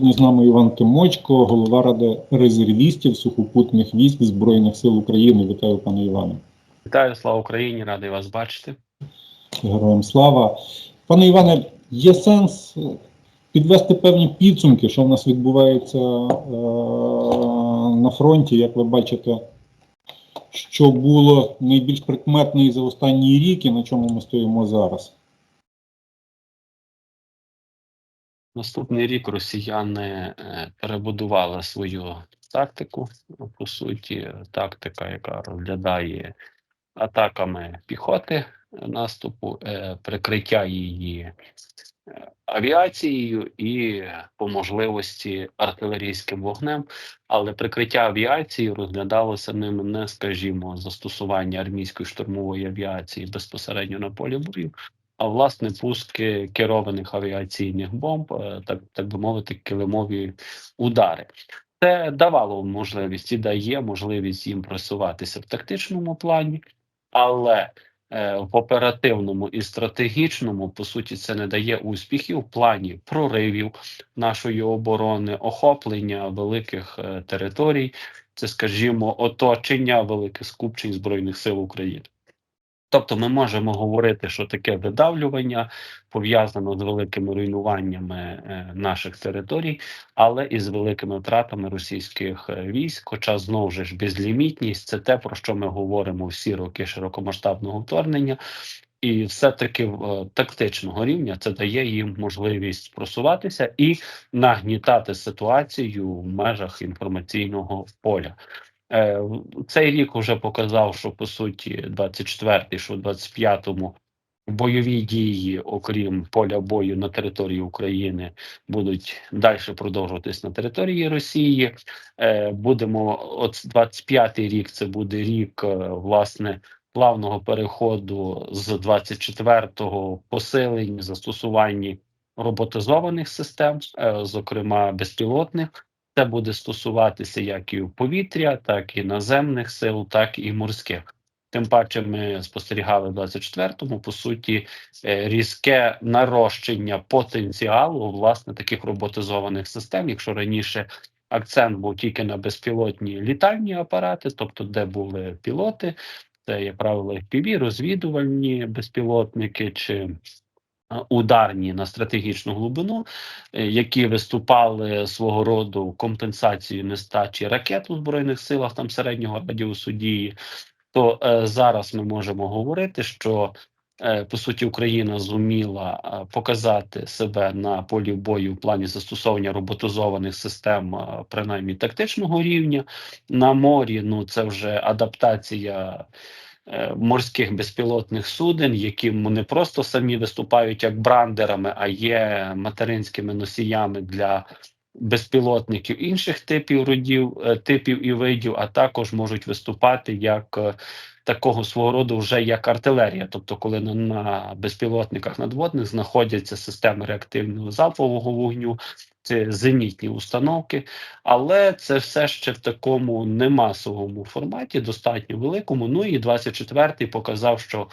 Сьогодні з нами Іван Тимочко, голова Ради резервістів сухопутних військ Збройних сил України. Вітаю, пане Іване. Вітаю, слава Україні, радий вас бачити. Героям слава. Пане Іване, є сенс підвести певні підсумки, що в нас відбувається е- на фронті, як ви бачите, що було найбільш прикметне за останній рік і на чому ми стоїмо зараз. Наступний рік росіяни е, перебудували свою тактику. По суті, тактика, яка розглядає атаками піхоти наступу, е, прикриття її е, авіацією і по можливості артилерійським вогнем. Але прикриття авіації розглядалося ним не, скажімо, застосування армійської штурмової авіації безпосередньо на полі бою, а власне пуски керованих авіаційних бомб, е, так, так би мовити, килимові удари. Це давало можливість і дає можливість їм просуватися в тактичному плані, але е, в оперативному і стратегічному, по суті, це не дає успіхів в плані проривів нашої оборони, охоплення великих е, територій, це, скажімо, оточення великих скупчень Збройних сил України. Тобто ми можемо говорити, що таке видавлювання пов'язано з великими руйнуваннями е, наших територій, але і з великими втратами російських е, військ. Хоча знову ж безлімітність це те, про що ми говоримо всі роки широкомасштабного вторгнення, і все-таки е, тактичного рівня це дає їм можливість просуватися і нагнітати ситуацію в межах інформаційного поля. Е, Цей рік вже показав, що по суті 24-й, що 25-му бойові дії, окрім поля бою на території України, будуть далі продовжуватись на території Росії. Е, Будемо от 25-й рік. Це буде рік е, власне. Плавного переходу з 24-го посилення застосуванні роботизованих систем, зокрема безпілотних, це буде стосуватися як і повітря, так і наземних сил, так і морських. Тим паче, ми спостерігали в 24-му, по суті, е, різке нарощення потенціалу власне таких роботизованих систем. Якщо раніше акцент був тільки на безпілотні літальні апарати, тобто де були пілоти, це як правило FPV, розвідувальні безпілотники чи ударні на стратегічну глибину, е, які виступали свого роду компенсацією нестачі ракет у збройних силах там середнього радіусу дії, то е, зараз ми можемо говорити, що е, по суті Україна зуміла е, показати себе на полі бою в плані застосовування роботизованих систем, е, принаймні тактичного рівня на морі. Ну це вже адаптація. Е, морських безпілотних суден, які не просто самі виступають як брандерами, а є материнськими носіями для безпілотників інших типів родів, е, типів і видів, а також можуть виступати як е, такого свого роду вже як артилерія. Тобто, коли на, безпілотниках надводних знаходяться системи реактивного залпового вогню, це зенітні установки, але це все ще в такому немасовому форматі, достатньо великому. Ну і 24-й показав, що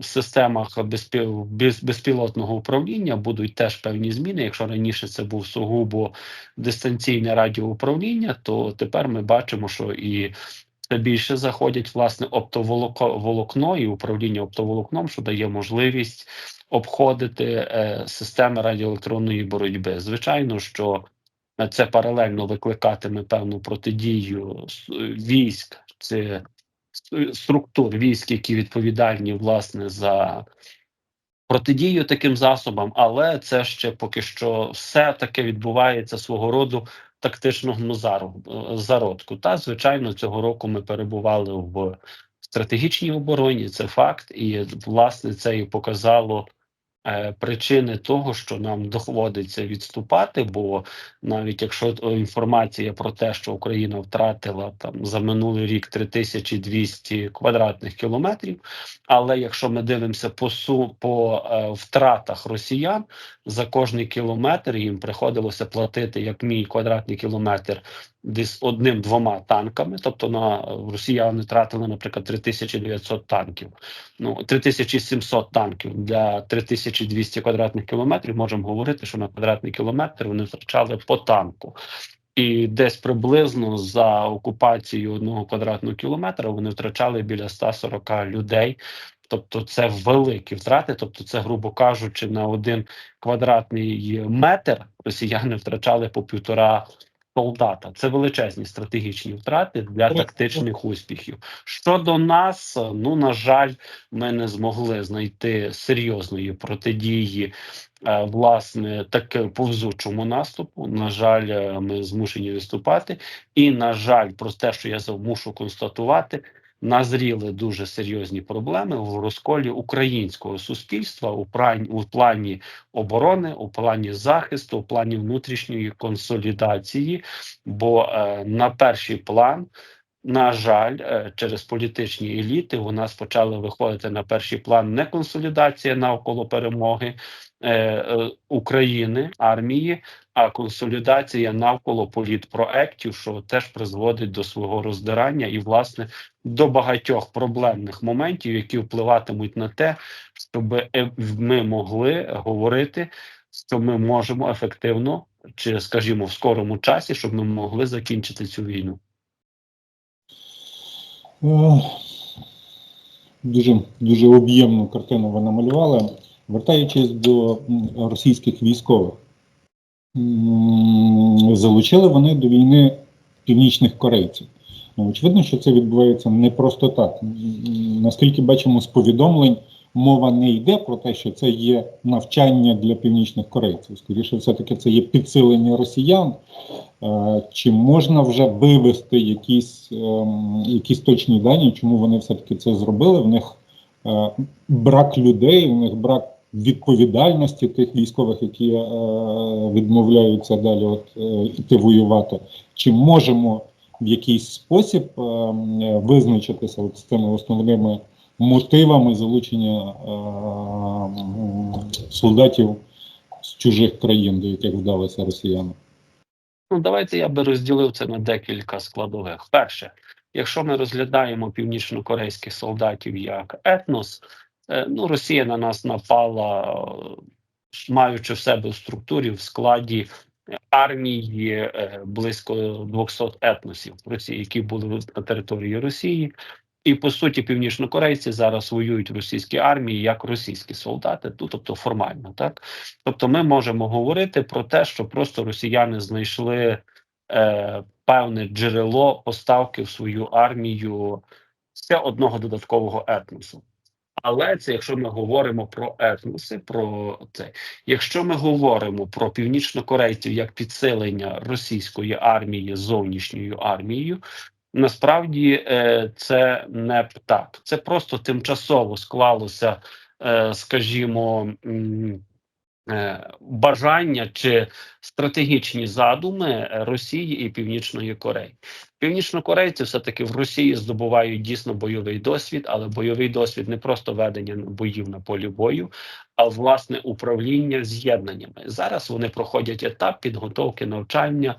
системах безпіл, безпілотного управління будуть теж певні зміни. Якщо раніше це був сугубо дистанційне радіоуправління, то тепер ми бачимо, що і все більше заходять власне оптоволокно і управління оптоволокном, що дає можливість обходити е, системи радіоелектронної боротьби. Звичайно, що це паралельно викликатиме певну протидію військ, це структур військ, які відповідальні власне за протидію таким засобам, але це ще поки що все таке відбувається свого роду тактичного зародку. Та звичайно, цього року ми перебували в стратегічній обороні. Це факт, і власне це і показало Е, причини того, що нам доводиться відступати, бо навіть якщо інформація про те, що Україна втратила там за минулий рік 3200 квадратних кілометрів, але якщо ми дивимося по су по е, втратах росіян за кожний кілометр їм приходилося платити як мій квадратний кілометр десь одним-двома танками. Тобто на росіяни тратили, наприклад, 3900 танків. Ну 3700 танків для 3200 квадратних кілометрів. Можемо говорити, що на квадратний кілометр вони втрачали по танку. І десь приблизно за окупацією одного квадратного кілометра вони втрачали біля 140 людей. Тобто це великі втрати. Тобто, це, грубо кажучи, на один квадратний метр росіяни втрачали по півтора солдата. Це величезні стратегічні втрати для тактичних успіхів. Щодо нас, ну на жаль, ми не змогли знайти серйозної протидії. е, Власне, таке повзучому наступу. На жаль, е, ми змушені виступати. І, на жаль, про те, що я мушу констатувати, назріли дуже серйозні проблеми в розколі українського суспільства у плані, у плані оборони, у плані захисту, у плані внутрішньої консолідації. Бо е, на перший план. На жаль, е, через політичні еліти у нас почали виходити на перший план не консолідація навколо перемоги е, е, України армії, а консолідація навколо політпроектів, що теж призводить до свого роздирання і власне до багатьох проблемних моментів, які впливатимуть на те, щоб ми могли говорити, що ми можемо ефективно, чи скажімо, в скорому часі, щоб ми могли закінчити цю війну. Дуже, дуже об'ємну картину ви намалювали. Вертаючись до російських військових, залучили вони до війни північних корейців. Ну, очевидно, що це відбувається не просто так. Наскільки бачимо з повідомлень, мова не йде про те, що це є навчання для північних корейців. Скоріше, все-таки це є підсилення росіян. Е, Чи можна вже вивести якісь, ем, якісь точні дані, чому вони все-таки це зробили? В них е, брак людей, в них брак відповідальності тих військових, які е, відмовляються далі от, іти воювати. Чи можемо в якийсь спосіб е, визначитися от з цими основними мотивами залучення солдатів з чужих країн, до яких вдалися росіяни? Ну, давайте я би розділив це на декілька складових. Перше, якщо ми розглядаємо північно-корейських солдатів як етнос, е, ну Росія на нас напала, е, маючи в себе в структурі в складі армії е, близько 200 етносів Росії, які були на території Росії. І по суті, північнокорейці зараз воюють в російській армії як російські солдати, ну тобто формально, так тобто, ми можемо говорити про те, що просто росіяни знайшли е, певне джерело поставки в свою армію ще одного додаткового етносу. Але це якщо ми говоримо про етноси, про це, якщо ми говоримо про північнокорейців як підсилення російської армії зовнішньою армією, насправді е, це не так. Це просто тимчасово склалося, е, скажімо. е, Бажання чи стратегічні задуми Росії і Північної Кореї. Північнокорейці все-таки в Росії здобувають дійсно бойовий досвід, але бойовий досвід не просто ведення боїв на полі бою, а власне управління з'єднаннями. Зараз вони проходять етап підготовки навчання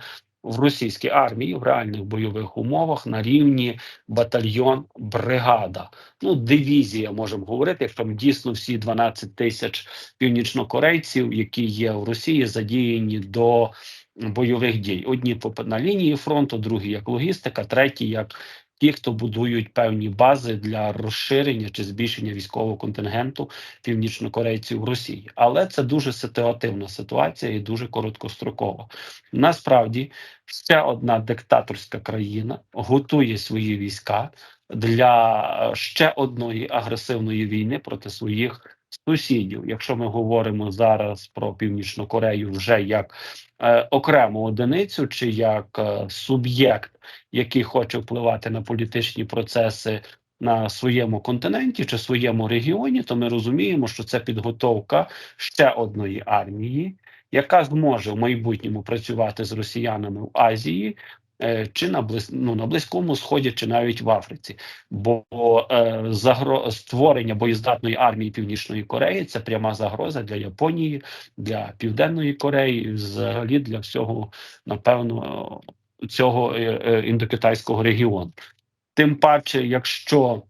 в російській армії в реальних бойових умовах на рівні батальйон, бригада. Ну, дивізія можемо говорити, якщо там дійсно всі 12 тисяч північнокорейців, які є в Росії, задіяні до бойових дій. Одні на лінії фронту, другі як логістика, треті як ті, хто будують певні бази для розширення чи збільшення військового контингенту північнокорейців в Росії. Але це дуже ситуативна ситуація і дуже короткострокова. Насправді, ще одна диктаторська країна готує свої війська для е, ще одної агресивної війни проти своїх сусідів. Якщо ми говоримо зараз про північну Корею вже як е, окрему одиницю, чи як е, суб'єкт, який хоче впливати на політичні процеси на своєму континенті чи своєму регіоні, то ми розуміємо, що це підготовка ще одної армії, яка зможе в майбутньому працювати з росіянами в Азії. Е, Чи на близ, ну, на близькому сході, чи навіть в Африці, бо е, загро... створення боєздатної армії Північної Кореї це пряма загроза для Японії, для Південної Кореї, взагалі для всього, напевно, цього е, е, індокитайського регіону. Тим паче, якщо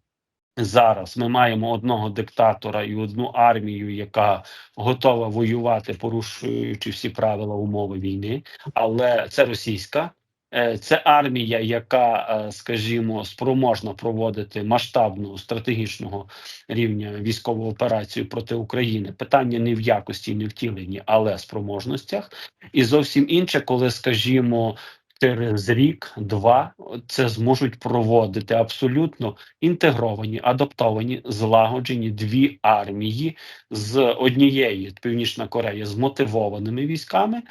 зараз ми маємо одного диктатора і одну армію, яка готова воювати, порушуючи всі правила умови війни, але це російська. Е, Це армія, яка, е, скажімо, спроможна проводити масштабну стратегічного рівня військову операцію проти України. Питання не в якості, не в але спроможностях. І зовсім інше, коли, скажімо, через рік-два це зможуть проводити абсолютно інтегровані, адаптовані, злагоджені дві армії з однієї Північна Корея з мотивованими військами,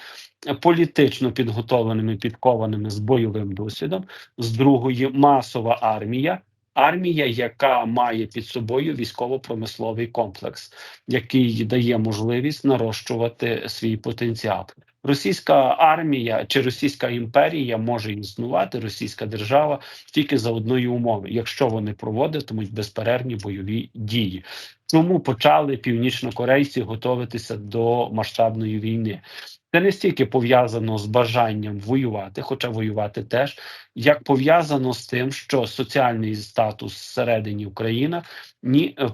політично підготовленими, підкованими з бойовим досвідом, з другої масова армія. Армія, яка має під собою військово-промисловий комплекс, який дає можливість нарощувати свій потенціал. Російська армія чи Російська імперія може існувати, Російська держава тільки за одної умови, якщо вони проводитимуть безперервні бойові дії. Чому почали північнокорейці готуватися до масштабної війни? Це не стільки пов'язано з бажанням воювати, хоча воювати теж, як пов'язано з тим, що соціальний статус всередині України ні е,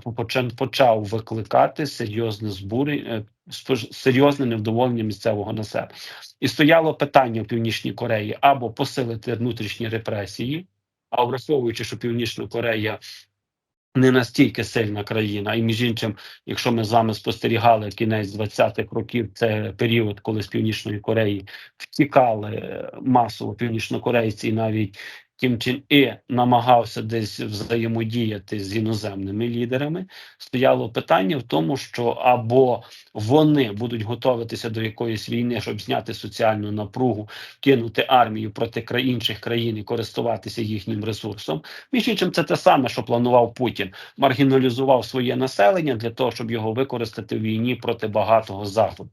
почав- викликати серйозне збури, спож- серйозне невдоволення місцевого населення. І стояло питання в Північній Кореї або посилити внутрішні репресії, а враховуючи, що Північна Корея не настільки сильна країна, і між іншим, якщо ми з вами спостерігали кінець 20-х років, це період, коли з Північної Кореї втікали е, масово північнокорейці, і навіть Кім Чен І намагався десь взаємодіяти з іноземними лідерами. Стояло питання в тому, що або вони будуть готуватися до якоїсь війни, щоб зняти соціальну напругу, кинути армію проти інших країн і користуватися їхнім ресурсом. Між іншим, це те саме, що планував Путін, маргіналізував своє населення для того, щоб його використати в війні проти багатого заходу.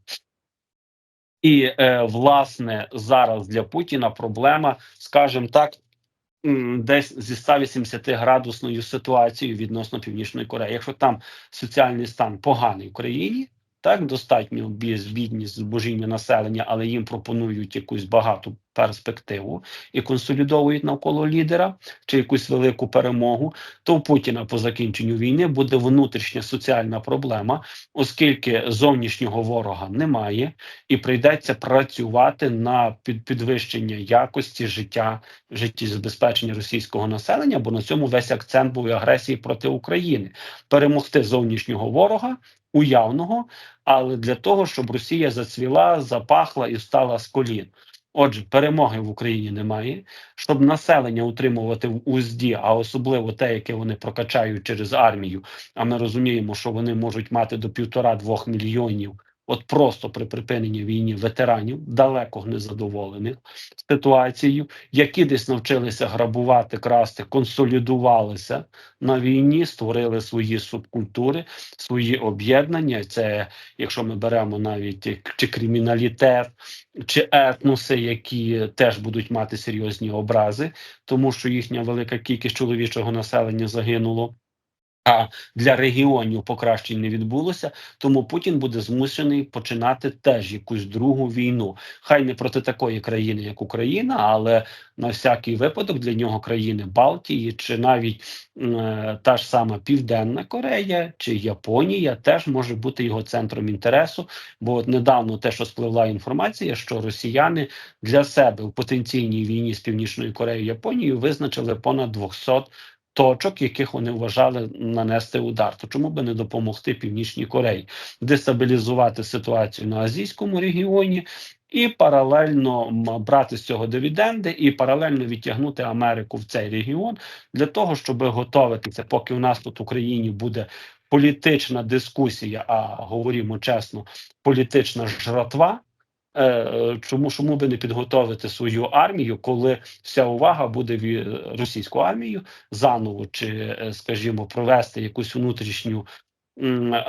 І е, власне зараз для Путіна проблема, скажімо так, десь зі 180 градусною ситуацією відносно Північної Кореї. Якщо там соціальний стан поганий в країні, так достатньо біз- бідність, збожіння населення, але їм пропонують якусь багату перспективу і консолідовують навколо лідера чи якусь велику перемогу, то у Путіна по закінченню війни буде внутрішня соціальна проблема, оскільки зовнішнього ворога немає, і прийдеться працювати на підвищення якості життя, життєзабезпечення російського населення, бо на цьому весь акцент був агресії проти України, перемогти зовнішнього ворога. Уявного, але для того, щоб Росія зацвіла, запахла і встала з колін. Отже, перемоги в Україні немає. Щоб населення утримувати в узді, а особливо те, яке вони прокачають через армію. А ми розуміємо, що вони можуть мати до півтора-двох мільйонів. От просто при припиненні війни ветеранів далеко незадоволених ситуацією, які десь навчилися грабувати, красти, консолідувалися на війні, створили свої субкультури, свої об'єднання. Це якщо ми беремо навіть чи криміналітет, чи етноси, які теж будуть мати серйозні образи, тому що їхня велика кількість чоловічого населення загинуло. Для регіонів покращень не відбулося, тому Путін буде змушений починати теж якусь другу війну. Хай не проти такої країни, як Україна, але на всякий випадок для нього країни Балтії чи навіть е, та ж сама Південна Корея чи Японія теж може бути його центром інтересу. Бо от недавно те, що спливла інформація, що росіяни для себе в потенційній війні з Північною Кореєю Японією визначили понад 200 точок, яких вони вважали нанести удар. То чому би не допомогти Північній Кореї дестабілізувати ситуацію на азійському регіоні? І паралельно брати з цього дивіденди, і паралельно відтягнути Америку в цей регіон для того, щоб готуватися, поки у нас тут в Україні буде політична дискусія, а говоримо чесно, політична жратва. Е, Чому чому би не підготовити свою армію, коли вся увага буде в російську армію заново, чи, е, скажімо, провести якусь внутрішню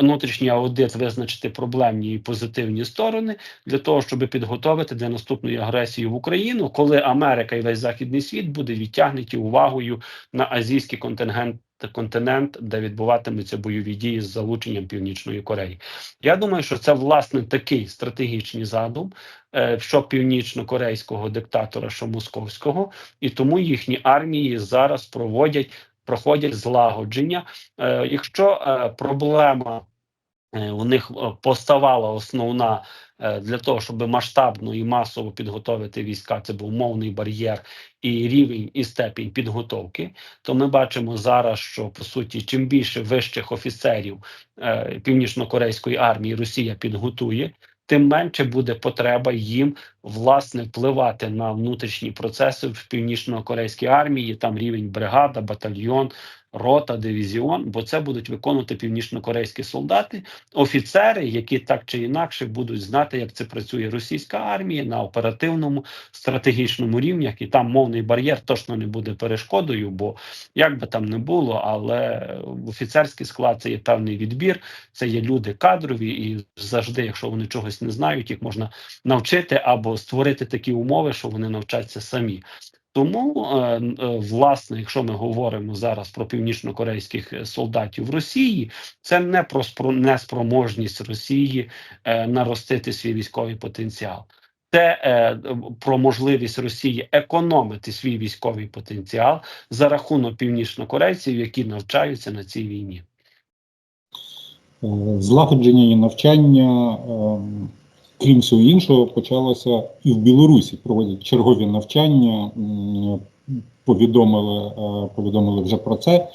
внутрішній аудит, визначити проблемні і позитивні сторони для того, щоб підготовити для наступної агресії в Україну, коли Америка і весь західний світ буде відтягнуті увагою на азійський контингент континент, де відбуватимуться бойові дії з залученням Північної Кореї. Я думаю, що це власне такий стратегічний задум, е, що північно-корейського диктатора, що московського, і тому їхні армії зараз проводять проходять злагодження. Е, Якщо е, проблема у них е, поставала основна е, для того, щоб масштабно і масово підготовити війська, це був мовний бар'єр і рівень і степінь підготовки, то ми бачимо зараз, що по суті, чим більше вищих офіцерів е, північно-корейської армії Росія підготує. Тим менше буде потреба їм власне впливати на внутрішні процеси в північно-корейській армії. Там рівень бригада, батальйон, рота, дивізіон, бо це будуть виконувати північно-корейські солдати, офіцери, які так чи інакше будуть знати, як це працює російська армія на оперативному стратегічному рівні, і там мовний бар'єр точно не буде перешкодою, бо як би там не було, але офіцерський склад це є певний відбір, це є люди кадрові, і завжди, якщо вони чогось не знають, їх можна навчити або створити такі умови, що вони навчаться самі. Тому, е, е, власне, якщо ми говоримо зараз про північно-корейських е, солдатів в Росії, це не про неспроможність Росії наростити свій військовий потенціал. Це е, про можливість Росії економити свій військовий потенціал за рахунок північнокорейців, які навчаються на цій війні. Злагодження і навчання, крім всього іншого, почалося і в Білорусі. Проводять чергові навчання, повідомили, е, повідомили вже про це.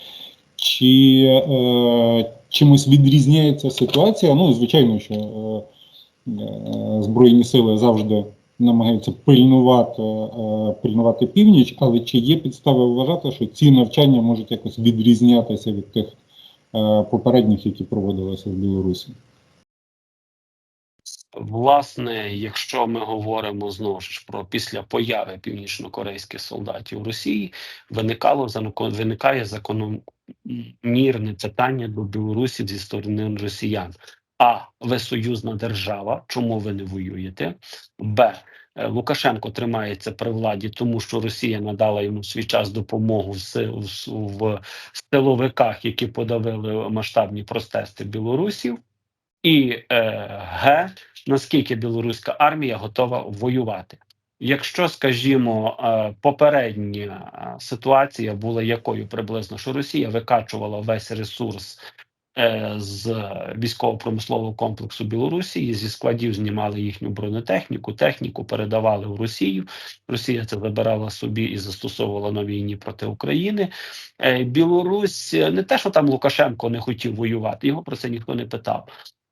Чи е, чимось відрізняється ситуація? Ну, звичайно, що е, е, Збройні сили завжди намагаються пильнувати, е, пильнувати північ, але чи є підстави вважати, що ці навчання можуть якось відрізнятися від тих е, попередніх, які проводилися в Білорусі? Власне, якщо ми говоримо знову ж про після появи північно-корейських солдатів в Росії, виникало виникає закономірне питання до білорусів зі сторони росіян. А ви союзна держава, чому ви не воюєте? Б. е, Лукашенко тримається при владі, тому що Росія надала йому свій час допомогу в, в, в силовиках, які подавили масштабні протести білорусів. І е, Г наскільки білоруська армія готова воювати. Якщо, скажімо, е, попередня е, ситуація була якою приблизно, що Росія викачувала весь ресурс е, з військово-промислового комплексу Білорусі, зі складів знімали їхню бронетехніку, техніку передавали в Росію. Росія це забирала собі і застосовувала на війні проти України. Білорусь не те, що там Лукашенко не хотів воювати, його про це ніхто не питав.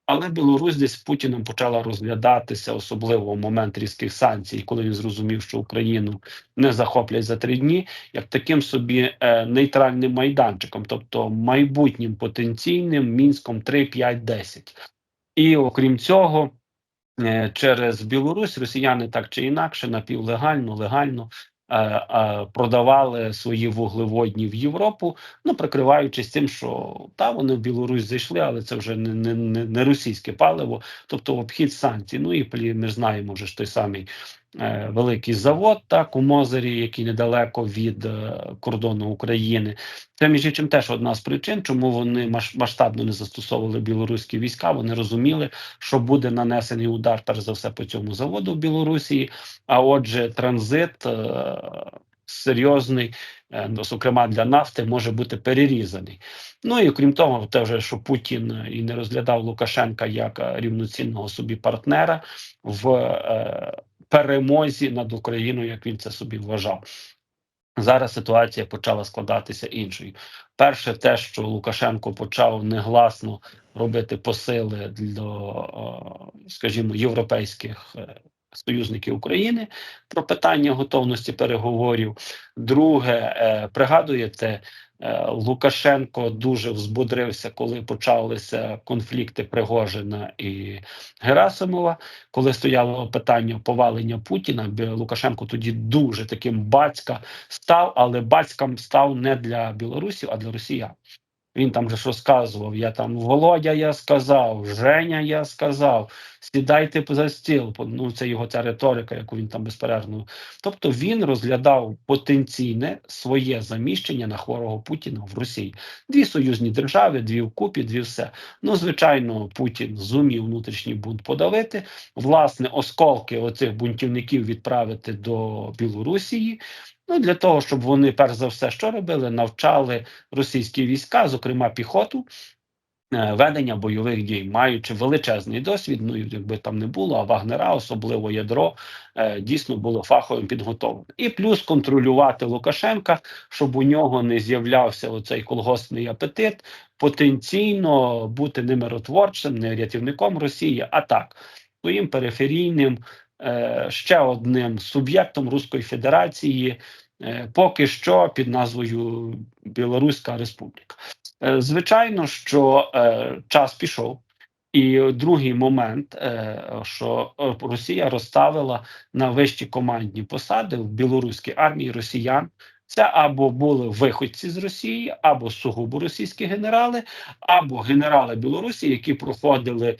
Але Білорусь десь з Путіним почала розглядатися, особливо в момент різких санкцій, коли він зрозумів, що Україну не захоплять за три дні, як таким собі е, нейтральним майданчиком, тобто майбутнім потенційним мінськом 3, 5, 10. І окрім цього, е, через Білорусь росіяни так чи інакше напівлегально, легально. Е, е, Продавали свої вуглеводні в Європу, ну прикриваючись тим, що та вони в Білорусь зайшли, але це вже не, не, не, російське паливо, тобто обхід санкцій. Ну і ми знаємо вже ж той самий великий завод, так у Мозері, який недалеко від е, кордону України. Це між іншим теж одна з причин, чому вони масштабно не застосовували білоруські війська. Вони розуміли, що буде нанесений удар перш за все по цьому заводу в Білорусі. А отже, транзит е, серйозний, е, ну, зокрема для нафти, може бути перерізаний. Ну і крім того, те вже що Путін е, і не розглядав Лукашенка як е, рівноцінного собі партнера в е, перемозі над Україною, як він це собі вважав. Зараз ситуація почала складатися іншою. Перше, те, що Лукашенко почав негласно робити посили для, е, скажімо, європейських е, союзників України про питання готовності переговорів. Друге, е, пригадуєте, Лукашенко дуже взбудрився, коли почалися конфлікти Пригожина і Герасимова. Коли стояло питання повалення Путіна, Лукашенко тоді дуже таким батька став, але батьком став не для білорусів, а для росіян. Він там же ж розказував, я там Володя, я сказав, Женя, я сказав, сідайте за стіл. Ну, це його ця риторика, яку він там безперервно. Тобто він розглядав потенційне своє заміщення на хворого Путіна в Росії. Дві союзні держави, дві вкупі, дві все. Ну, звичайно, Путін зумів внутрішній бунт подавити. Власне, осколки оцих бунтівників відправити до Білорусії. Ну, для того, щоб вони перш за все що робили, навчали російські війська, зокрема піхоту, е, ведення бойових дій, маючи величезний досвід. Ну якби там не було, а вагнера, особливо ядро, е, дійсно було фаховим підготовлене. І плюс контролювати Лукашенка, щоб у нього не з'являвся оцей колгоспний апетит, потенційно бути не миротворцем, не рятівником Росії, а так своїм периферійним. Е, Ще одним суб'єктом Руської Федерації, е, поки що під назвою Білоруська Республіка. Е, Звичайно, що час пішов, і другий момент, що Росія розставила на вищі командні посади в білоруській армії росіян. Це або були виходці з Росії, або сугубо російські генерали, або генерали Білорусі, які проходили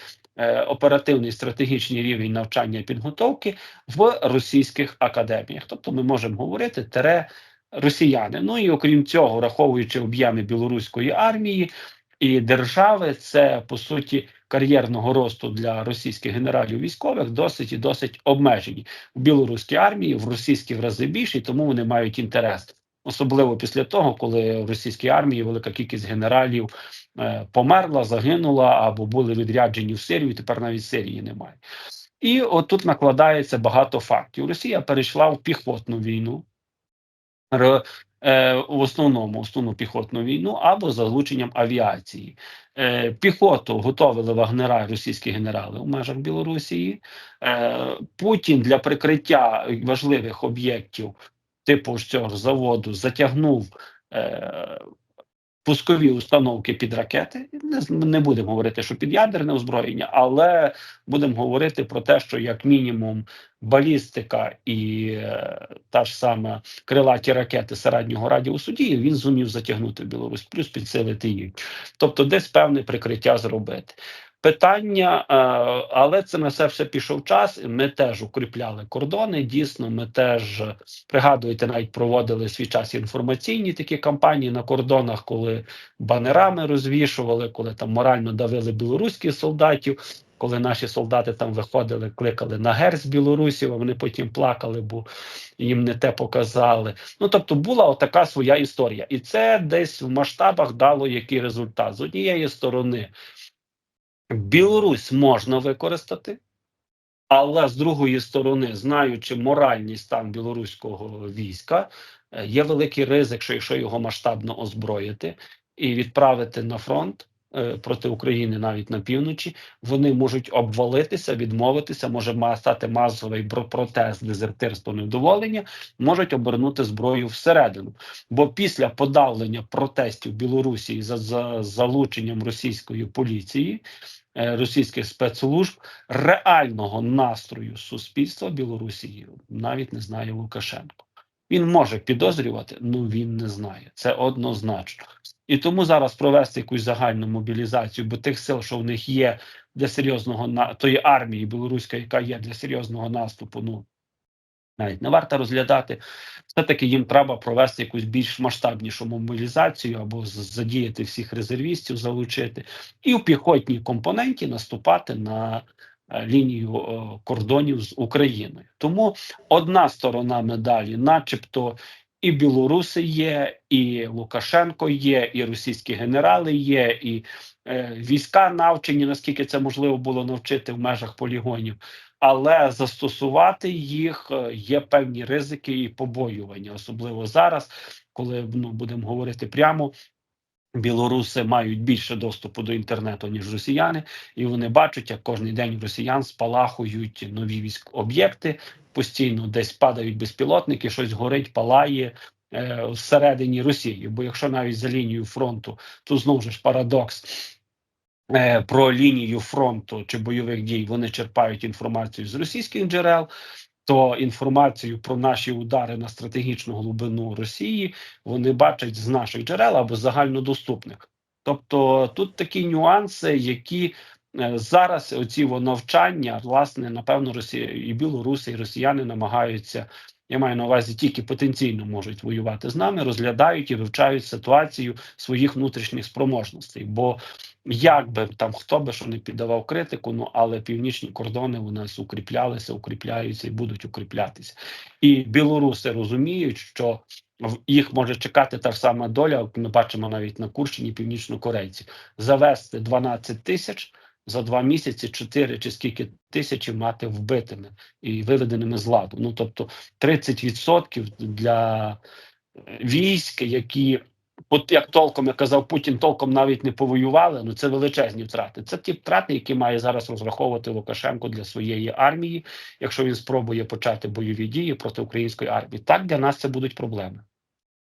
оперативний стратегічний рівень навчання і підготовки в російських академіях. Тобто, ми можемо говорити тере росіяни. Ну і окрім цього, враховуючи об'єми білоруської армії і держави, це по суті кар'єрного росту для російських генералів військових досить і досить обмежені в білоруській армії, в російській в рази більше, і тому вони мають інтерес. Особливо після того, коли в російській армії велика кількість генералів е, померла, загинула або були відряджені в Сирію, тепер навіть Сирії немає. І отут накладається багато фактів. Росія перейшла в піхотну війну, е, в основному основну піхотну війну або залученням авіації. Е, піхоту готовили вагнера російські генерали у межах Білорусі. Путін для прикриття важливих об'єктів, типу ж цього заводу, затягнув. Е, Пускові установки під ракети не, з- не будемо говорити, що під ядерне озброєння, але будемо говорити про те, що як мінімум балістика і е, та ж сама крилаті ракети середнього радіусу дії він зумів затягнути в Білорусь, плюс підсилити їх. Тобто, десь певне прикриття зробити. Питання, е, але це на це все пішов час. Ми теж укріпляли кордони. Дійсно, ми теж пригадуєте, навіть проводили свій час інформаційні такі кампанії на кордонах, коли банерами розвішували, коли там морально давили білоруських солдатів. Коли наші солдати там виходили, кликали на гер з Білорусі, а вони потім плакали, бо їм не те показали. Ну тобто була отака своя історія, і це десь в масштабах дало який результат з однієї сторони. Білорусь можна використати, але з другої сторони, знаючи моральний стан білоруського війська, е, є великий ризик, що якщо його масштабно озброїти і відправити на фронт е, проти України навіть на півночі, вони можуть обвалитися, відмовитися, може стати масовий протест, дезертирство, невдоволення, можуть обернути зброю всередину. Бо після подавлення протестів Білорусі за, за залученням російської поліції російських спецслужб реального настрою суспільства Білорусі навіть не знає Лукашенко. Він може підозрювати, але він не знає. Це однозначно. І тому зараз провести якусь загальну мобілізацію, бо тих сил, що в них є для серйозного на тої армії білоруської, яка є для серйозного наступу, ну навіть не варто розглядати. Все-таки їм треба провести якусь більш масштабнішу мобілізацію або задіяти всіх резервістів, залучити, і в піхотній компоненті наступати на е, лінію е, кордонів з Україною. Тому одна сторона медалі, начебто, і білоруси є, і Лукашенко є, і російські генерали є, і е, війська навчені, наскільки це можливо було навчити в межах полігонів. Але застосувати їх е, є певні ризики і побоювання, особливо зараз, коли ну будемо говорити прямо. Білоруси мають більше доступу до інтернету ніж росіяни, і вони бачать, як кожен день росіян спалахують нові військ об'єкти, постійно десь падають безпілотники, щось горить, палає е, всередині Росії. Бо якщо навіть за лінією фронту, то знову ж парадокс. Е, Про лінію фронту чи бойових дій вони черпають інформацію з російських джерел, то інформацію про наші удари на стратегічну глибину Росії вони бачать з наших джерел або загальнодоступних. Тобто тут такі нюанси, які е, зараз оці навчання, власне, напевно, Росія і білоруси, і росіяни намагаються. Я маю на увазі тільки потенційно можуть воювати з нами, розглядають і вивчають ситуацію своїх внутрішніх спроможностей. Бо як би там хто би що не піддавав критику, ну але північні кордони у нас укріплялися, укріпляються і будуть укріплятися. І білоруси розуміють, що їх може чекати та ж сама доля. Ми бачимо навіть на Курщині північнокорейці завести 12 тисяч за два місяці, 4 чи скільки тисячі мати вбитими і виведеними з ладу. Ну тобто 30% для військ, які От як толком я казав, Путін толком навіть не повоювали. Ну це величезні втрати. Це ті втрати, які має зараз розраховувати Лукашенко для своєї армії, якщо він спробує почати бойові дії проти української армії. Так для нас це будуть проблеми.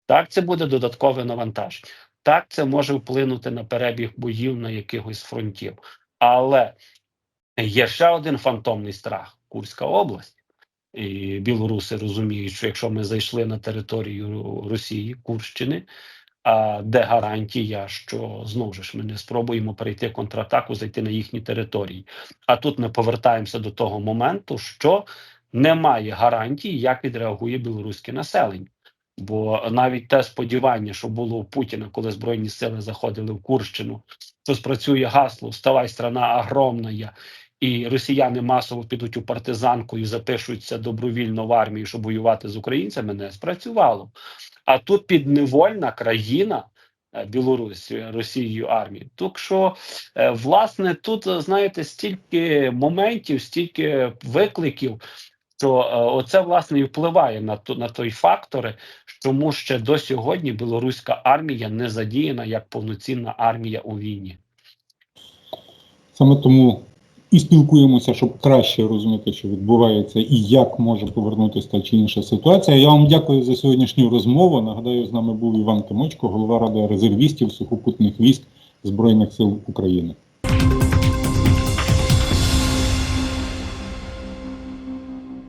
Так, це буде додаткове навантаження. Так, це може вплинути на перебіг боїв на якихось фронтів. Але є ще один фантомний страх Курська область. І білоруси розуміють, що якщо ми зайшли на територію Росії, Курщини, а де гарантія, що знову ж ми не спробуємо перейти контратаку, зайти на їхні території. А тут ми повертаємося до того моменту, що немає гарантії, як відреагує білоруське населення. Бо навіть те сподівання, що було у Путіна, коли збройні сили заходили в Курщину, то спрацює гасло Вставай, страна огромна, і росіяни масово підуть у партизанку і запишуться добровільно в армію, щоб воювати з українцями, не спрацювало. А тут підневольна країна. е, Білорусь Росією армії. Так що, е, власне, тут е, знаєте, стільки моментів, стільки викликів, що оце власне і впливає на на той фактори, чому ще до сьогодні білоруська армія не задіяна як повноцінна армія у війні. Саме тому і спілкуємося, щоб краще розуміти, що відбувається і як може повернутися та чи інша ситуація. Я вам дякую за сьогоднішню розмову. Нагадаю, з нами був Іван Тимочко, голова ради резервістів сухопутних військ Збройних сил України.